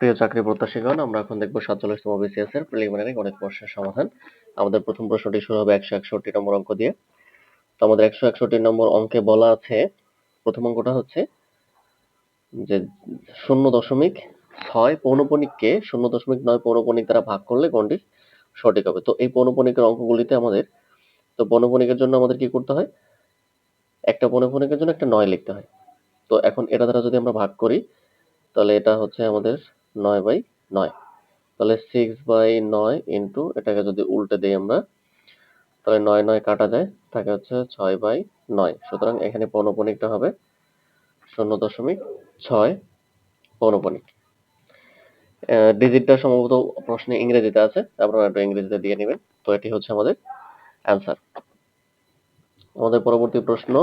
প্রিয় চাকরি প্রত্যাশীগণ, আমরা এখন দেখব সাতচল্লিশতম বিসিএস এর প্রিলিমিনারি গণিত প্রশ্নের সমাধান। আমাদের প্রথম প্রশ্নটি শুরু হবে একশো একষট্টি নম্বর অঙ্ক দিয়ে। তো আমাদের একশো একষট্টি নম্বর অঙ্কে বলা আছে, প্রথম অঙ্কটা হচ্ছে যে শূন্য দশমিক ছয় পৌনপণিককে শূন্য দশমিক নয় পৌনপণিক দ্বারা ভাগ করলে কোনটি সঠিক হবে। তো এই পৌনপণিকের অঙ্কগুলিতে আমাদের, তো পৌনপণিকের জন্য আমাদের কি করতে হয়? একটা পৌনপণিকের জন্য একটা নয় লিখতে হয়। তো এখন এটা দ্বারা যদি আমরা ভাগ করি, তাহলে এটা হচ্ছে আমাদের নয় বাই নয়। তাহলে সিক্স বাই নয় ইন্টু এটাকে যদি উল্টে দিই আমরা, তাহলে নয় নয় কাটা যায় থাকে হচ্ছে ছয় বাই নয়। সুতরাং এখানে পৌনপণিকটা হবে শূন্য দশমিক ছয় পৌনপণিক ডিজিটটা সম্ভবত প্রশ্নে ইংরেজিতে আছে, আপনারা একটু ইংরেজিতে দিয়ে নেবেন। তো এটি হচ্ছে আমাদের অ্যান্সার আমাদের পরবর্তী প্রশ্ন,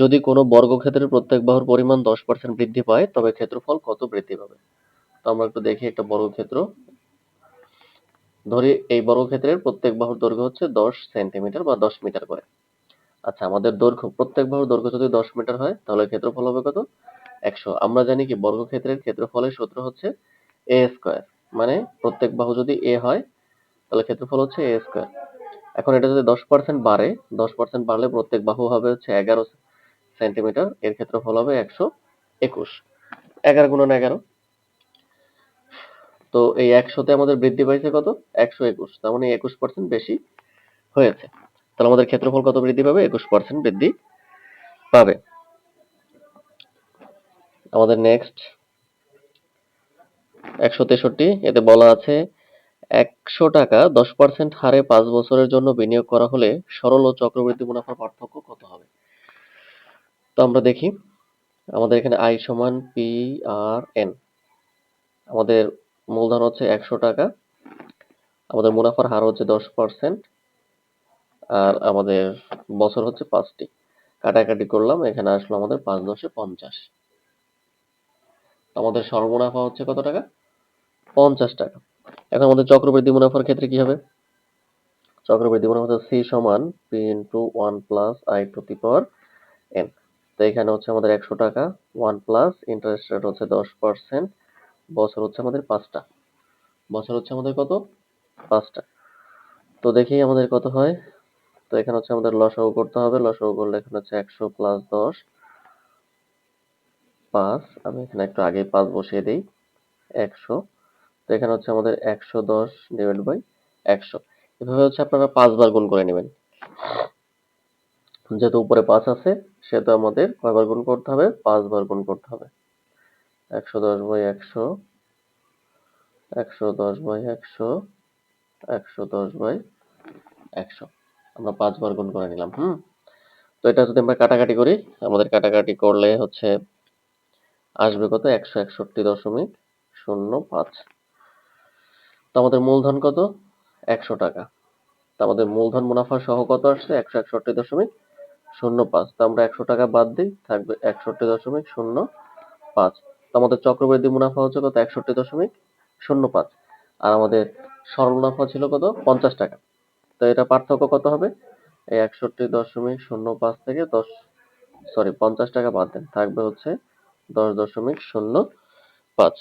যদি কোনো বর্গক্ষেত্রের প্রত্যেক বাহুর পরিমাণ দশ পার্সেন্ট বৃদ্ধি পায়, তবে ক্ষেত্রফল কত বৃদ্ধি পাবে? আমরা একটু দেখি একটা বর্গক্ষেত্র ধরি এই বর্গক্ষেত্রের প্রত্যেক বাহুর দৈর্ঘ্য হচ্ছে দশ সেন্টিমিটার বা দশ মিটার করে। আচ্ছা আমাদের দৈর্ঘ্য, প্রত্যেক বাহুর দৈর্ঘ্য যদি দশ মিটার হয়, তাহলে ক্ষেত্রফল হবে কত? একশো। আমরা জানি কি বর্গক্ষেত্রের ক্ষেত্রফলের সূত্র হচ্ছে এ স্কোয়ার। মানে প্রত্যেক বাহু যদি এ হয়, তাহলে ক্ষেত্রফল হচ্ছে এ স্কোয়ার। এখন এটা যদি দশ পার্সেন্ট বাড়ে, দশ পার্সেন্ট বাড়লে প্রত্যেক বাহু হবে হচ্ছে এগারো সেন্টিমিটার। এর ক্ষেত্রফল হবে একশো একুশ। এগারো গুণন এগারো। তো এই একশোতে আমাদের বৃদ্ধি পাইছে কত? একশো একুশ। তার মানে একুশ পার্সেন্ট বেশি হয়েছে। তাহলে আমাদের ক্ষেত্রফল কত বৃদ্ধি পাবে? একুশ পার্সেন্ট বৃদ্ধি পাবে। আমাদের নেক্সট একশো তেষট্টি। এতে বলা আছে একশো টাকা, দশ পার্সেন্ট হারে পাঁচ বছরের জন্য বিনিয়োগ করা হলে সরল ও চক্রবৃদ্ধি মুনাফার পার্থক্য কত হবে? তো আমরা দেখি। আমাদের এখানে আই সমান পি আর এন আমাদের মূলধন হচ্ছে একশো টাকা। আমাদের মুনাফার হার হচ্ছে দশ পার্সেন্ট আর আমাদের বছর হচ্ছে পাঁচটি। কাটাকাটি করলাম, এখানে আসলো আমাদের পাঁচ দশে পঞ্চাশ। আমাদের সর্বমুনাফা হচ্ছে কত টাকা? পঞ্চাশ টাকা। এখন আমাদের চক্রবৃদ্ধি মুনাফার ক্ষেত্রে কি হবে? চক্রবৃদ্ধি মুনাফা হচ্ছে সি সমান P into one plus I to the power N তো এখানে হচ্ছে আমাদের একশো টাকা ওয়ান প্লাস ইন্টারেস্ট রেট হচ্ছে দশ পার্সেন্ট। বছর হচ্ছে আমাদের পাঁচটা। বছর হচ্ছে আমাদের কত? পাঁচটা। তো দেখি আমাদের কত হয়? তো এখানে হচ্ছে আমাদের লসাগু করতে হবে। লসাগু করলে এখানে হচ্ছে একশো প্লাস দশ পাঁচ। আমি এখানে একটু আগে পাঁচ বসিয়ে দিই। একশো। তো এখানে হচ্ছে আমাদের একশো দশ ডিভাইড বাই একশো। এভাবে হচ্ছে আপনারা পাঁচবার গুণ করে নেবেন। যেহেতু উপরে পাঁচ আছে, সেহেতু আমাদের কয়বার গুণ করতে হবে? পাঁচবার গুণ করতে হবে। একশো দশ বাই একশো একশো দশ বাই একশো একশো দশ বাই একশো। আমরা পাঁচবার গুণ করে নিলাম, হুম? তো এটা যদি আমরা কাটাকাটি করি, আমাদের কাটাকাটি করলে হচ্ছে আসবে কত? একশো একষট্টি দশমিক শূন্য পাঁচ। তো আমাদের মূলধন কত? একশো টাকা। তো আমাদের মূলধন মুনাফা সহ কত আসছে? একশো একষট্টি দশমিক শূন্য পাঁচ। তো আমরা একশো টাকা বাদ দিই, থাকবে একষট্টি দশমিক শূন্য পাঁচ। আমাদের চক্রবৃদ্ধি মুনাফা হচ্ছে কত? একষট্টি দশমিক শূন্য পাঁচ। আর আমাদের সরল মুনাফা ছিল কত? পঞ্চাশ টাকা। তো এটা পার্থক্য কত হবে? এই একষট্টি দশমিক শূন্য পাঁচ থেকে দশ সরি পঞ্চাশ টাকা বাদ দেন। থাকবে হচ্ছে দশ দশমিক শূন্য পাঁচ।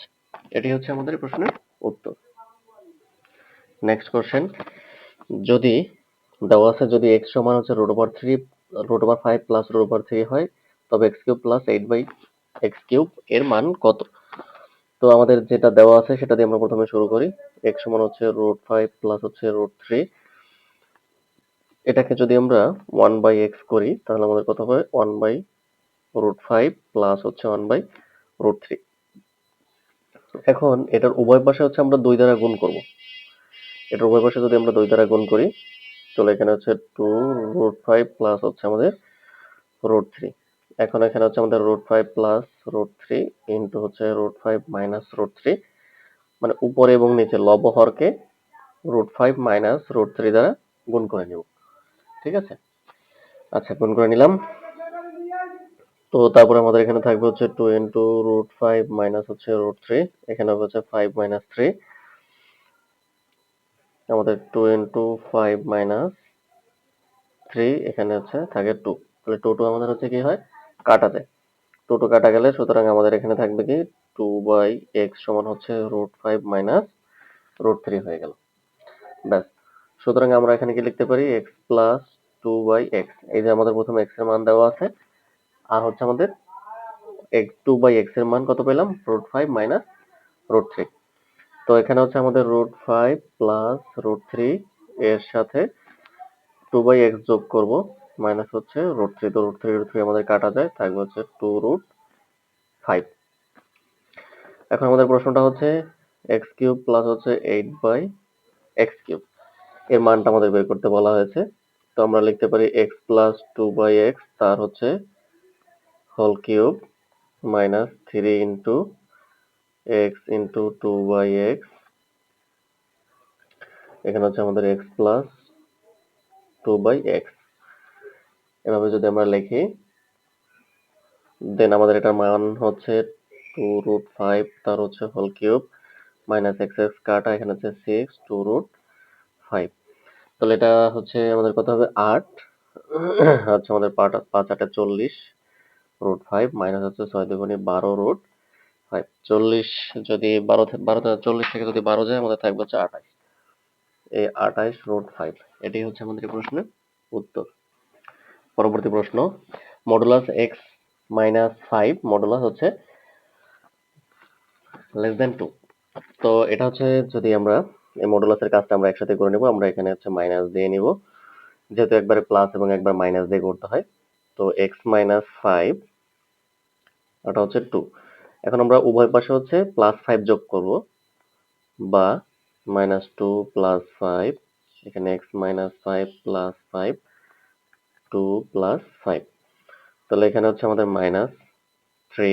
এটি হচ্ছে আমাদের প্রশ্নের উত্তর। নেক্সট কোশ্চেন যদি দেওয়া আছে যদি এক্স সমান হচ্ছে root over three root over five plus root over three হয়, তবে X cube plus eight by X cube এর মান কত? তো আমাদের যেটা দেওয়া আছে সেটা দিয়ে আমরা প্রথমে শুরু করি। এক্স সমান হচ্ছে রুট ফাইভ প্লাস হচ্ছে রুট থ্রি এটাকে যদি আমরা ওয়ান বাই এক্স করি, তাহলে আমাদের কত হবে? One by root five plus হচ্ছে ওয়ান বাই রুট থ্রি এখন এটার উভয় পাশে হচ্ছে আমরা দুই দ্বারা গুণ করব। এটার উভয় পাশে যদি আমরা দুই দ্বারা গুণ করি, তাহলে এখানে হচ্ছে টু রুট ফাইভ প্লাস হচ্ছে আমাদের রুট থ্রি এখন এখানে হচ্ছে আমাদের root five plus root three into হচ্ছে root five minus root three মানে উপরে এবং নিচে লব হরকে root five minus root three দ্বারা গুণ করে নেব। ঠিক আছে? আচ্ছা গুণ করে নিলাম। তো তারপরে আমাদের এখানে থাকবে হচ্ছে two into root five minus হচ্ছে রুট থ্রি এখানে হবে হচ্ছে ফাইভ মাইনাস থ্রি আমাদের two into five minus three এখানে হচ্ছে থাকে টু তাহলে টু টু আমাদের হচ্ছে কি হয়? কাটা যায় টু টু কাটা গেলে সুতরাং আমাদের এখানে থাকবে কি টু বাই এক্স সমান হচ্ছে root five minus root three হয়ে গেল। ব্যাস। সুতরাং আমরা এখানে কি লিখতে পারি? X plus two by X এই যে আমাদের প্রথমে এক্সের মান দেওয়া আছে, আর হচ্ছে আমাদের এক্স টু বাই এক্সের মান কত পেলাম? Root five minus root three তো এখানে হচ্ছে আমাদের root five plus root three এর সাথে টু বাই এক্স যোগ করব। মাইনাস হচ্ছে রুট থ্রি তো রুট থ্রি রুট থ্রি আমাদের কাটা যায়, থাকবে হচ্ছে টু রুট ফাইভ এখন আমাদের প্রশ্নটা হচ্ছে এক্স কিউব প্লাস হচ্ছে এইট বাই এক্স কিউব এর মানটা আমাদের বের করতে বলা হয়েছে। তো আমরা লিখতে পারি X plus two by X তার হচ্ছে whole cube minus three into X into two by X এখানে হচ্ছে আমাদের X plus two by X এভাবে যদি আমরা লিখি দেন আমাদের এটার মান হচ্ছে টু রুট ফাইভ তার হচ্ছে whole cube minus X X কাটা এখানে হচ্ছে সিক্স টু রুট ফাইভ তাহলে এটা হচ্ছে আমাদের কত হবে? আট। হচ্ছে আমাদের পাঁচ পাঁচ, আটে চল্লিশ রুট ফাইভ মাইনাস হচ্ছে ছয় দুগুণে বারো রুট ফাইভ চল্লিশ যদি বারো বারো চল্লিশ থেকে যদি বারো যায়, আমাদের থাকবে হচ্ছে আঠাশ। এই আঠাইশ রুট ফাইভ এটাই হচ্ছে আমাদের প্রশ্নের উত্তর। পরবর্তী প্রশ্ন modulus X minus five modulus হচ্ছে লেস দেন টু তো এটা হচ্ছে যদি আমরা এই মডুলাসের কাজটা আমরা একসাথে করে নেব, আমরা এখানে হচ্ছে মাইনাস দিয়ে নিব। যেহেতু একবারে প্লাস এবং একবার মাইনাস দিয়ে করতে হয়, তো এক্স মাইনাস ফাইভ ওটা হচ্ছে টু এখন আমরা উভয় পাশে হচ্ছে প্লাস ফাইভ যোগ করব, বা মাইনাস টু প্লাস ফাইভ এখানে X minus five plus five two plus five. তাহলে এখানে হচ্ছে আমাদের মাইনাস থ্রি,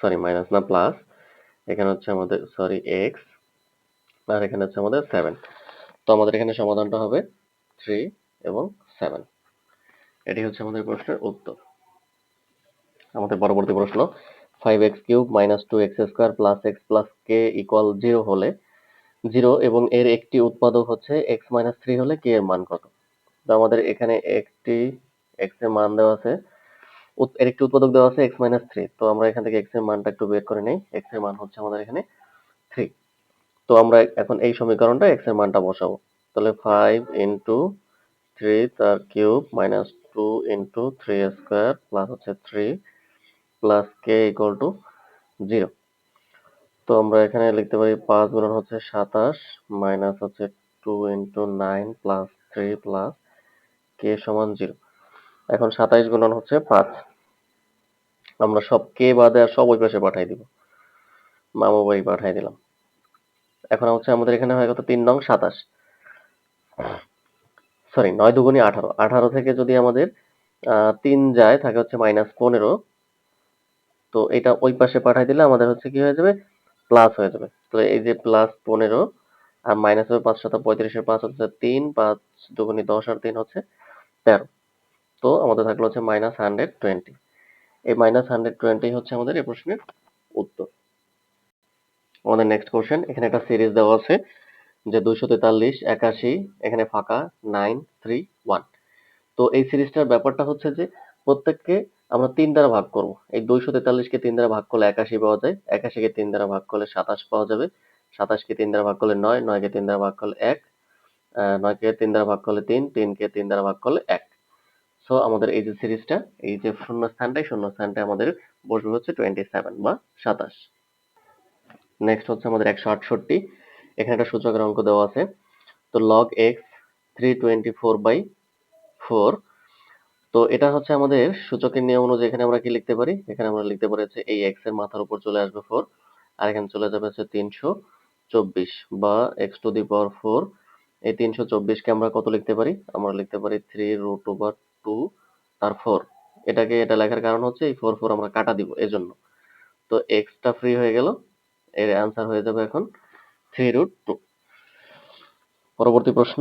সরি, মাইনাস না, প্লাস। এখানে হচ্ছে আমাদের, সরি, এক্স, আর এখানে হচ্ছে আমাদের সেভেন। তো আমাদের এখানে সমাধানটা হবে থ্রি এবং সেভেন। এটি হচ্ছে আমাদের প্রশ্নের উত্তর। আমাদের পরবর্তী প্রশ্ন, five X cube minus two X square plus X plus K equal zero হলে, জিরো এবং এর একটি উৎপাদক হচ্ছে এক্স মাইনাস থ্রি হলে কে এর মান কত? আমাদের এখানে একটি এক্সের মান দেওয়া আছে। এর একটি উৎপাদক দেওয়া আছে এক্স মাইনাস থ্রি তো আমরা এখান থেকে এক্সের মানটা একটু বের করে নেই। এক্সের মান হচ্ছে আমাদের এখানে থ্রি তো আমরা এখন এই সমীকরণটা এক্সের মানটা বসাবো। তাহলে ফাইভ ইন্টু থ্রি তার cube minus two into three square plus হচ্ছে three plus K equal to zero তো আমরা এখানে লিখতে পারি পাঁচ গুণন হচ্ছে সাতাশ মাইনাস হচ্ছে two into nine plus three plus K সমান জিরো? এখন সাতাইশ গুণন হচ্ছে পাঁচ। আমরা সব কে বাদে আর সব ওই পাশে পাঠাই দিব। মামু বাড়ি পাঠাই দিলাম। এখন হচ্ছে আমাদের এখানে হয় কত তিন নং সাতাশ। সরি নয় দুগুণি আঠারো। আঠারো থেকে যদি আমাদের তিন যায়, থাকে হচ্ছে মাইনাস পনেরো। তো এটা ওই পাশে পাঠাই দিলে আমাদের হচ্ছে কি হয়ে যাবে? প্লাস হয়ে যাবে। তো এই যে প্লাস পনেরো আর মাইনাস হবে পাঁচ শত পঁয়ত্রিশের পাঁচ হচ্ছে তিন, পাঁচ দুগুণি দশ আর তিন হচ্ছে তেরো। তো আমাদের থাকল হচ্ছে মাইনাস হান্ড্রেড টোয়েন্টি এই মাইনাস হান্ড্রেড টোয়েন্টি হচ্ছে আমাদের এই প্রশ্নের উত্তর। আমাদের নেক্সট কোশ্চেন এখানে একটা সিরিজ দেওয়া আছে যে দুইশো তেতাল্লিশ, একাশি, এখানে ফাঁকা নাইন থ্রি ওয়ান তো এই সিরিজটার ব্যাপারটা হচ্ছে যে প্রত্যেককে আমরা তিন দ্বারা ভাগ করব। এই দুইশো তেতাল্লিশকে তিন দ্বারা ভাগ করলে একাশি পাওয়া যায়, একাশিকে তিন দ্বারা ভাগ করলে সাতাশ পাওয়া যাবে, সাতাশকে তিন দ্বারা ভাগ করলে নয়, নয়কে তিন দ্বারা ভাগ করলে এক নয়কে তিন দ্বারা ভাগ করলে তিন, তিনকে তিন দ্বারা ভাগ করলে এক। সো আমাদের এই যে সিরিজটা, এই যে শূন্য স্থানটাই শূন্য স্থানটাই আমাদের বসবে হচ্ছে টোয়েন্টি সেভেন বা সাতাশ। নেক্সট হচ্ছে আমাদের একশো আটষট্টি। এখানে একটা সূচকের অঙ্ক দেওয়া আছে। তো log X three twenty four by four তো এটা হচ্ছে আমাদের সূচকের নিয়ম অনুযায়ী এখানে আমরা কি লিখতে পারি? এখানে আমরা লিখতে পারি হচ্ছে এই এক্সের মাথার উপর চলে আসবে ফোর আর এখানে চলে যাবে হচ্ছে তিনশো চব্বিশ বা X to the power four এই তিনশো চব্বিশকে আমরা কত লিখতে পারি? আমরা লিখতে পারি থ্রি রুট ওভার টু তার ফোর এটাকে, এটা লেখার কারণ হচ্ছে এই ফোর ফোর আমরা কাটা দিব, এজন্য। তো এক্সটা ফ্রি হয়ে গেল। এর অ্যান্সার হয়ে যাবে এখন থ্রি রুট টু পরবর্তী প্রশ্ন।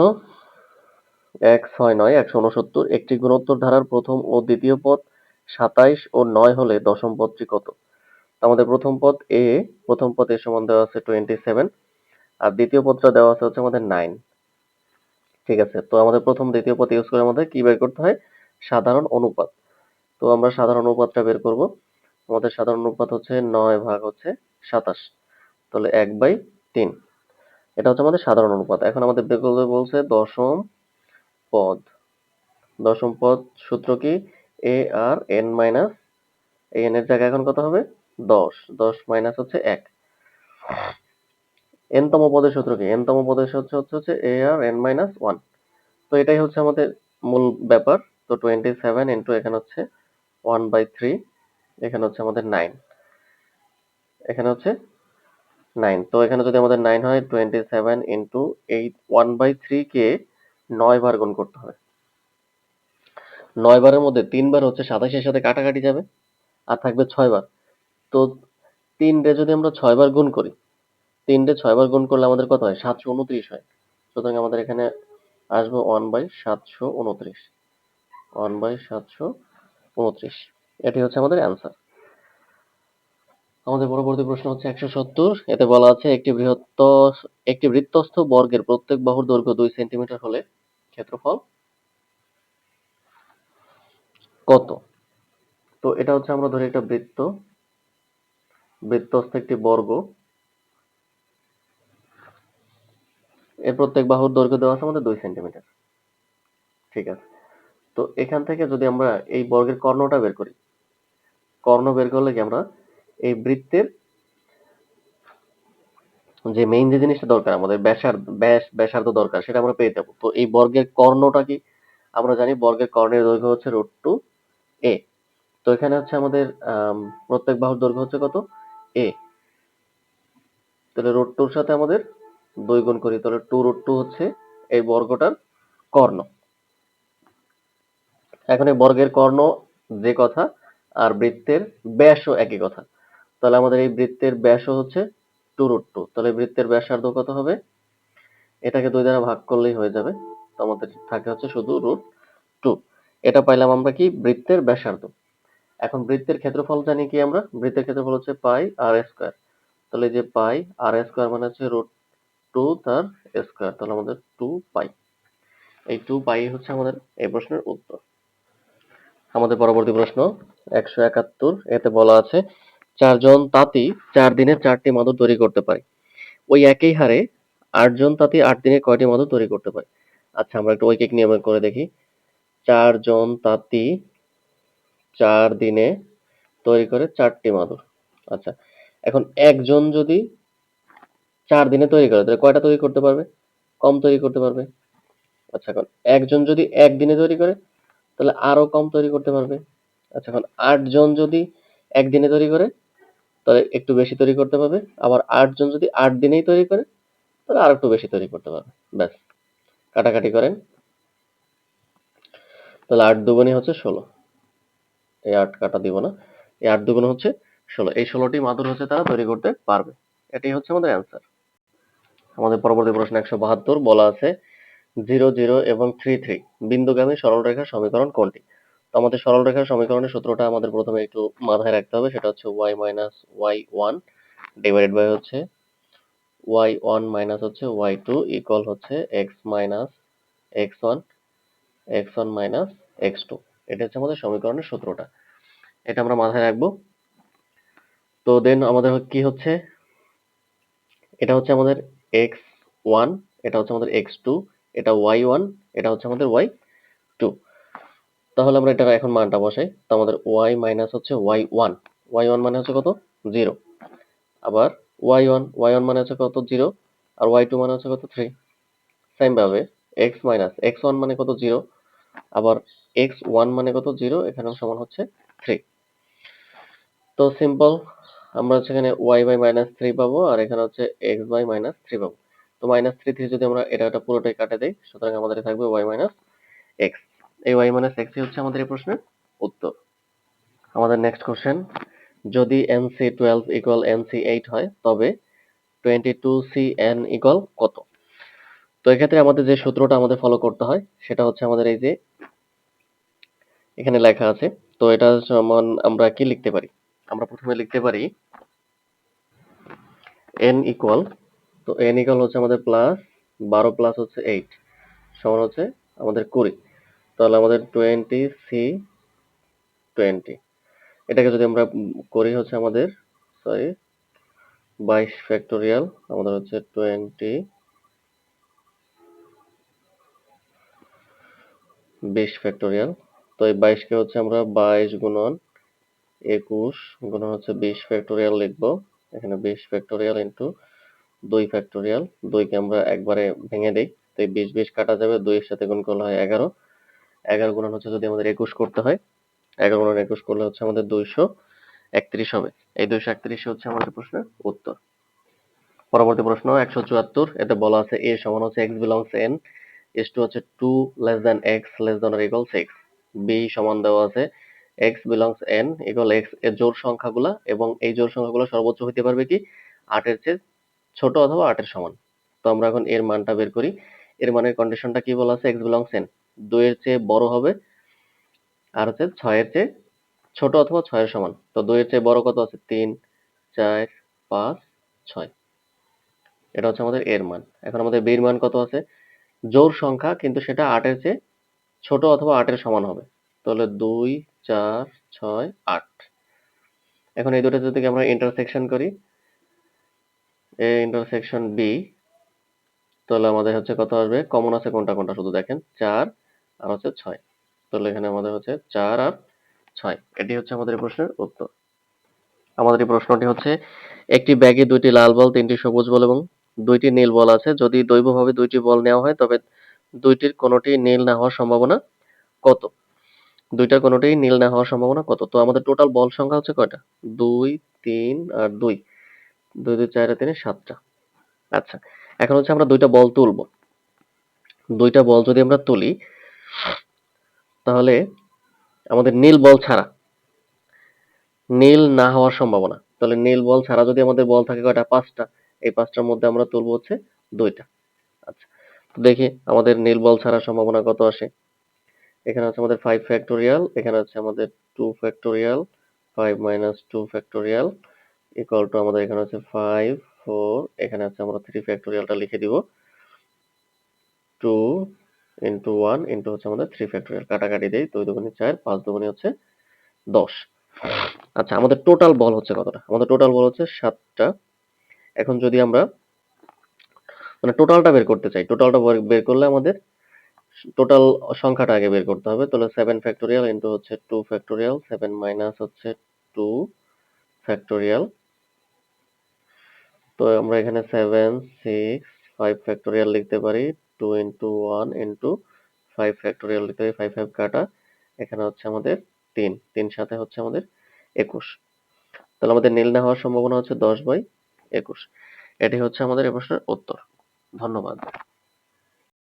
এক ছয় নয়, একশো উনসত্তর একটি গুণোত্তর ধারার প্রথম ও দ্বিতীয় পদ সাতাইশ ও নয় হলে দশম পদটি কত? আমাদের প্রথম পদ এ প্রথম পদ এ সমান দেওয়া আছে টোয়েন্টি সেভেন আর দ্বিতীয় পদটা দেওয়া আছে হচ্ছে আমাদের নাইন ঠিক আছে। তো আমাদের প্রথম, দ্বিতীয় পদ ইউজ করে আমাদের কি বের করতে হয়? সাধারণ অনুপাত। তো আমরা সাধারণ অনুপাতটা বের করব। আমাদের সাধারণ অনুপাত হচ্ছে নয় ভাগ হচ্ছে সাতাশ। তাহলে এক বাই তিন। এটা হচ্ছে আমাদের সাধারণ অনুপাত। এখন আমাদের বের করতে বলছে দশম পদ। দশম পদ সূত্র কি? A R N minus N এর জায়গায় এখন কত হবে? দশ। দশ মাইনাস হচ্ছে এক। এন তম পদের সূত্র কি এন তম পদের সূত্র হচ্ছে হচ্ছে A R N minus one তো এটাই হচ্ছে আমাদের মূল ব্যাপার। তো টোয়েন্টি সেভেন ইন্টু এখানে হচ্ছে ওয়ান বাই থ্রি এখানে হচ্ছে আমাদের নাইন এখানে হচ্ছে নাইন তো এখানে যদি আমাদের নাইন হয় টোয়েন্টি সেভেন ইন্টু এই ওয়ান বাই থ্রি কে নয় বার গুণ করতে হবে। নয় বারের মধ্যে তিনবার হচ্ছে সাতাশের সাথে কাটাকাটি যাবে, আর থাকবে ছয় বার। তো তিনটে যদি আমরা ছয় বার গুণ করি তিনটে ছয় বার গুণ করলে আমাদের কত হয়? সাতশো উনত্রিশ হয়। সুতরাং আমাদের এখানে আসবে ওয়ান বাই সাতশো উনত্রিশ। ওয়ান বাই সাতশো উনত্রিশ। এটি হচ্ছে আমাদের অ্যান্সার আমাদের পরবর্তী প্রশ্ন হচ্ছে একশো সত্তর। এতে বলা আছে একটি বৃহত্ত একটি বৃত্তস্থ বর্গের প্রত্যেক বাহুর দৈর্ঘ্য দুই সেন্টিমিটার হলে ক্ষেত্রফল কত? তো এটা হচ্ছে আমরা ধরি একটা বৃত্ত। বৃত্তস্থ একটি বর্গ এর প্রত্যেক বাহুর দৈর্ঘ্য দেওয়া আছে আমাদের দুই সেন্টিমিটার। ঠিক আছে? তো এখান থেকে যদি আমরা এই বর্গের কর্ণটা বের করি কর্ণ বের করলে কি আমরা এই বৃত্তের যে মেইন যে জিনিসটা দরকার আমাদের ব্যাসার্ধ ব্যাস ব্যাসার্ধ দরকার সেটা আমরা পেয়ে যাব। তো এই বর্গের কর্ণটা কি? আমরা জানি বর্গের কর্ণের দৈর্ঘ্য হচ্ছে রুট টু এ তো এখানে হচ্ছে আমাদের আম, প্রত্যেক বাহুর দৈর্ঘ্য হচ্ছে কত? এ তাহলে রুট টুর সাথে আমাদের দুই গুণ করি, তাহলে টু রুট টু হচ্ছে এই বর্গটার কর্ণ। এখন এই বর্গের কর্ণ যে কথা আর বৃত্তের ব্যাসও একই কথা। তাহলে আমাদের এই বৃত্তের ব্যাসও হচ্ছে টু রুট টু তাহলে বৃত্তের ব্যাসার্ধ কত হবে? এটাকে দুই দ্বারা ভাগ করলেই হয়ে যাবে। তো আমাদের থাকে হচ্ছে শুধু রুট টু এটা পাইলাম আমরা কি? বৃত্তের ব্যাসার্ধ। এখন বৃত্তের ক্ষেত্রফল জানি কি আমরা? বৃত্তের ক্ষেত্রফল হচ্ছে পাই আর স্কোয়ার। তাহলে যে পাই আর স্কোয়ার মানে হচ্ছে রুট টু তার স্কোয়ার, তাহলে আমাদের টু পাই। এই টু পাই হচ্ছে আমাদের এই প্রশ্নের উত্তর। আমাদের পরবর্তী প্রশ্ন, একশো একাত্তর, এতে বলা আছে, চারজন তাঁতি চার দিনে চারটি মাদুর তৈরি করতে পারে। ওই একই হারে আটজন তাঁতি আট দিনে কয়টি মাদুর তৈরি করতে পারে? আচ্ছা আমরা একটু ঐকিক নিয়মে করে দেখি। চারজন তাঁতি চার দিনে তৈরি করে চারটি মাদুর আচ্ছা এখন একজন যদি চার দিনে তৈরি করে, তাহলে কয়টা তৈরি করতে পারবে? কম তৈরি করতে পারবে। আচ্ছা এখন একজন যদি একদিনে তৈরি করে, তাহলে আরও কম তৈরি করতে পারবে। আচ্ছা এখন আটজন যদি একদিনে তৈরি করে, তাহলে একটু বেশি তৈরি করতে পারবে। আবার আটজন যদি আট দিনেই তৈরি করে, তাহলে আর একটু বেশি তৈরি করতে পারবে। ব্যাস, কাটাকাটি করেন। তাহলে আট দুগুণই হচ্ছে ষোলো। এই আট কাটা দিব না। এই আট দুগুণ হচ্ছে ষোলো। এই ষোলোটি মাদুর হচ্ছে তারা তৈরি করতে পারবে। এটাই হচ্ছে আমাদের অ্যান্সার আমাদের পরবর্তী প্রশ্ন একশো বাহাত্তর বলা আছে জিরো জিরো এবং থ্রি থ্রি বিন্দুগামী সরলরেখার সমীকরণ কোনটি? তো আমাদের সরলরেখার সমীকরণের সূত্রটা আমাদের প্রথমে একটু মাথায় রাখতে হবে, সেটা হচ্ছে Y minus Y one divided by হচ্ছে ওয়াই ওয়ান মাইনাস হচ্ছে ওয়াই টু ইকুয়াল হচ্ছে X minus X one X one minus X two. এটা হচ্ছে আমাদের সমীকরণের সূত্রটা। এটা আমরা মাথায় রাখব। তো দেন আমাদের কি হচ্ছে? এটা হচ্ছে আমাদের এক্স ওয়ান এটা হচ্ছে আমাদের এক্স টু এটা ওয়াই ওয়ান এটা হচ্ছে আমাদের ওয়াই টু তাহলে আমরা এটা এখন মানটা বসাই। তো আমাদের ওয়াই মাইনাস হচ্ছে ওয়াই ওয়ান ওয়াই ওয়ান মানে হচ্ছে কত? জিরো আবার ওয়াই ওয়ান ওয়াই ওয়ান মানে হচ্ছে কত? জিরো আর ওয়াই টু মানে হচ্ছে কত? থ্রি সেম ভাবে এক্স মাইনাস এক্স ওয়ান মানে কত? জিরো আবার এক্স ওয়ান মানে কত? জিরো এখানে সমান হচ্ছে থ্রি তো সিম্পল আমরা হচ্ছে এখানে ওয়াই বাই মাইনাস থ্রি পাবো আর এখানে হচ্ছে এক্স বাই মাইনাস থ্রি পাবো। তো মাইনাস থ্রি থেকে যদি আমরা এটা এটা পুরোটাই কাটে দেই, সুতরাং আমাদের থাকবে ওয়াই মাইনাস এক্স এই ওয়াই মাইনাস এক্স হচ্ছে আমাদের এই প্রশ্নের উত্তর। আমাদের নেক্সট কোশ্চেন যদি N C twelve equal N C eight হয়, তবে twenty two C N equal কত? তো এক্ষেত্রে আমাদের যে সূত্রটা আমাদের ফলো করতে হয়, সেটা হচ্ছে আমাদের এই যে এখানে লেখা আছে। তো এটা সমান আমরা কি লিখতে পারি? আমরা প্রথমে লিখতে পারি n equal to n equal হচ্ছে আমাদের প্লাস বারো প্লাস হচ্ছে এইট সমান হচ্ছে আমাদের কুড়ি। তাহলে আমাদের টোয়েন্টি সি টোয়েন্টি এটাকে যদি আমরা করি হচ্ছে আমাদের সরি বাইশ ফ্যাক্টোরিয়াল আমাদের হচ্ছে টোয়েন্টি বিশ ফ্যাক্টোরিয়াল তো এই বাইশকে হচ্ছে আমরা বাইশ গুণন একুশ গুণন হচ্ছে বিশ ফ্যাক্টোরিয়াল লিখব। এখানে বিশ ফ্যাক্টোরিয়াল ইন্টু দুই ফ্যাক্টোরিয়াল দুইকে আমরা একবারে ভেঙে দিই। তো বিশ বিশ কাটা যাবে, দুইয়ের সাথে গুণ করলে হয় এগারো। এগারো গুণন হচ্ছে যদি আমাদের একুশ করতে হয়, এগারো গুণন একুশ করলে হচ্ছে আমাদের দুইশো একত্রিশ হবে। এই দুইশো একত্রিশ হচ্ছে আমাদের প্রশ্নের উত্তর। পরবর্তী প্রশ্ন, একশো চুয়াত্তর। এতে বলা আছে এ সমান হচ্ছে x belongs n s two হচ্ছে two less than x less than or equal six b সমান দেওয়া আছে এক্স বিলংস এন ইকুয়াল এক্সের জোড় সংখ্যাগুলা এবং এই জোড় সংখ্যাগুলো সর্বোচ্চ হতে পারবে কি? আটের চেয়ে ছোট অথবা আটের সমান। তো আমরা এখন এর মানটা বের করি। এর মানের কন্ডিশনটা কি বলা আছে? এক্স বিলংস এন দুইয়ের চেয়ে বড় হবে আর হচ্ছে ছয়ের চেয়ে ছোট অথবা ছয়ের সমান। তো দুইয়ের চেয়ে বড় কত আছে? তিন, চার, পাঁচ, ছয়। এটা হচ্ছে আমাদের এর মান। এখন আমাদের বির মান কত আছে? জোড় সংখ্যা, কিন্তু সেটা আটের চেয়ে ছোট অথবা আটের সমান হবে। তাহলে দুই, চার, ছয়, আট। এখন এই দুটো যদি আমরা ইন্টারসেকশন করি, এ ইন্টারসেকশন বি তাহলে আমাদের হচ্ছে কত আসবে? কমন আছে কোনটা কোনটা? শুধু দেখেন, চার আর হচ্ছে ছয়। তাহলে এখানে আমাদের হচ্ছে চার আর ছয়। এটি হচ্ছে আমাদের প্রশ্নের উত্তর। আমাদের এই প্রশ্নটি হচ্ছে, একটি ব্যাগে দুইটি লাল বল, তিনটি সবুজ বল এবং দুইটি নীল বল আছে। যদি দৈবভাবে দুইটি বল নেওয়া হয়, তবে দুইটির কোনোটি নীল না হওয়ার সম্ভাবনা কত? দুইটার কোনোটাই নীল না হওয়ার সম্ভাবনা কত? তো আমাদের টোটাল বল সংখ্যা হচ্ছে কয়টা? দুই, তিন আর দুই। দুই দুই, চার, তিনে, সাতটা। আচ্ছা এখন হচ্ছে আমরা দুইটা বল তুলবো। দুইটা বল যদি আমরা তুলি, তাহলে আমাদের নীল বল ছাড়া, নীল না হওয়ার সম্ভাবনা, তাহলে নীল বল ছাড়া যদি আমাদের বল থাকে কয়টা? পাঁচটা। এই পাঁচটার মধ্যে আমরা তুলবো হচ্ছে দুইটা। আচ্ছা তো দেখি আমাদের নীল বল ছাড়ার সম্ভাবনা কত আসে? এখানে আছে আমাদের ফাইভ ফ্যাক্টোরিয়াল এখানে আছে আমাদের two factorial five minus two factorial equal two আমাদের এখানে আছে ফাইভ ফোর এখানে আছে আমরা থ্রি ফ্যাক্টোরিয়ালটা লিখে দিব। টু ইন্টু ওয়ান ইন্টু হচ্ছে আমাদের থ্রি ফ্যাক্টোরিয়াল কাটাকাটি দেই, দুই দুগুণি চার, পাঁচ দুগুণি হচ্ছে দশ। আচ্ছা আমাদের টোটাল বল হচ্ছে কতটা? আমাদের টোটাল বল হচ্ছে সাতটা। এখন যদি আমরা মানে টোটালটা বের করতে চাই টোটালটা বের করলে আমাদের টোটাল সংখ্যাটা আগে বের করতে হবে, তাহলে সেভেন ফ্যাক্টোরিয়াল ইন্টু হচ্ছে টু ফ্যাক্টোরিয়াল সেভেন মাইনাস হচ্ছে টু ফ্যাক্টোরিয়াল তো আমরা এখানে সেভেন সিক্স ফাইভ ফ্যাক্টোরিয়াল লিখতে পারি two into one into five factorial লিখতে পারি ফাইভ ফাইভ কাটা। এখানে হচ্ছে আমাদের তিন তিন সাথে হচ্ছে আমাদের একুশ। তাহলে আমাদের নীল না হওয়ার সম্ভাবনা হচ্ছে দশ বাই একুশ। এটি হচ্ছে আমাদের এ প্রশ্নের উত্তর। ধন্যবাদ।